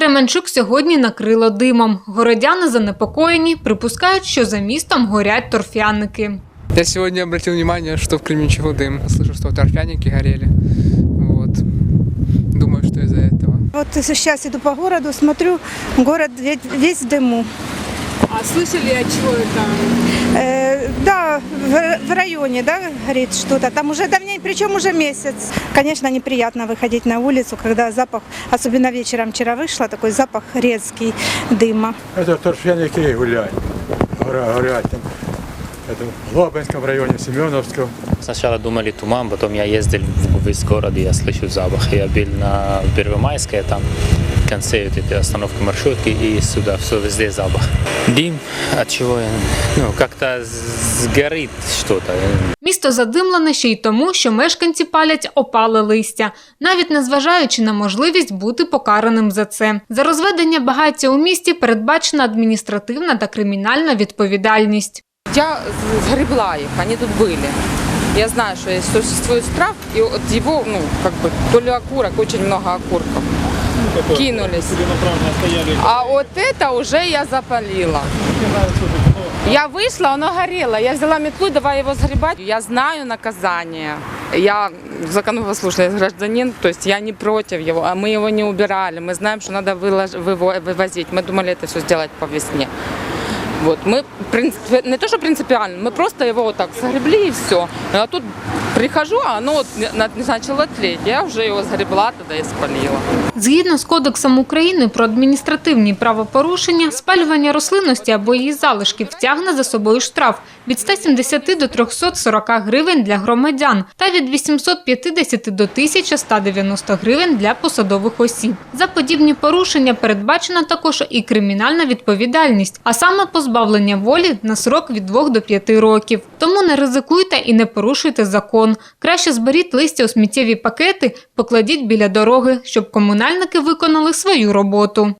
Кременчук сьогодні накрило димом. Городяни занепокоєні, припускають, що за містом горять торфяники. Я сегодня обратил внимание, что в Кременчугу дым. Слышу, что торфяники горели. Вот. Думаю, что из-за этого. Вот сейчас иду по городу, смотрю, город ве- весь в дыму. А слышали, от чого це? Э, да, в, в районе, да, горит что-то. Там уже давней, причем уже месяц. Конечно, неприятно выходить на улицу, когда запах, особенно вечером вчера вышла, такой запах резкий дыма. Это торфяники гуляют, гора- горят там. Это в Лабинском районе, в Семеновском. Сначала думали туман, потом я ездил в весь город, и я слышу запах. Я был на Первомайской, там в конце вот этой остановки маршрутки, и сюда все везде запах. Дым, от чего, я- ну, как-то с- сгорит что-то. Місто задимлене ще й тому, що мешканці палять опале листя, навіть незважаючи на можливість бути покараним за це. За розведення багаття у місті передбачена адміністративна та кримінальна відповідальність. Я сгребла их, они тут были. Я знаю, что есть, существует штраф, и от его, ну, как бы, то ли окурок, очень много окурков. Кинулись. А вот это уже я запалила. Я вышла, оно горело. Я взяла метлу, давай его сгребать. Я знаю наказание. Я законопослушный гражданин, то есть я не против его, а мы его не убирали. Мы знаем, что надо вылож- выво- вывозить. Мы думали это все сделать по весне. Вот, мы принцип- не то, что принципиально, мы просто его вот так сгребли и все. А тут прихожу, а оно вот на- начало тлеть. Я уже его сгребла тогда и спалила. Згідно з Кодексом України про адміністративні правопорушення, спалювання рослинності або її залишків тягне за собою штраф від 170 до 340 гривень для громадян та від 850 до 1190 гривень для посадових осіб. За подібні порушення передбачена також і кримінальна відповідальність, а саме позбавлення волі на срок від 2 до 5 років. Тому не ризикуйте і не порушуйте закон. Краще зберіть листя у сміттєві пакети, покладіть біля дороги, щоб комунальники виконали свою роботу.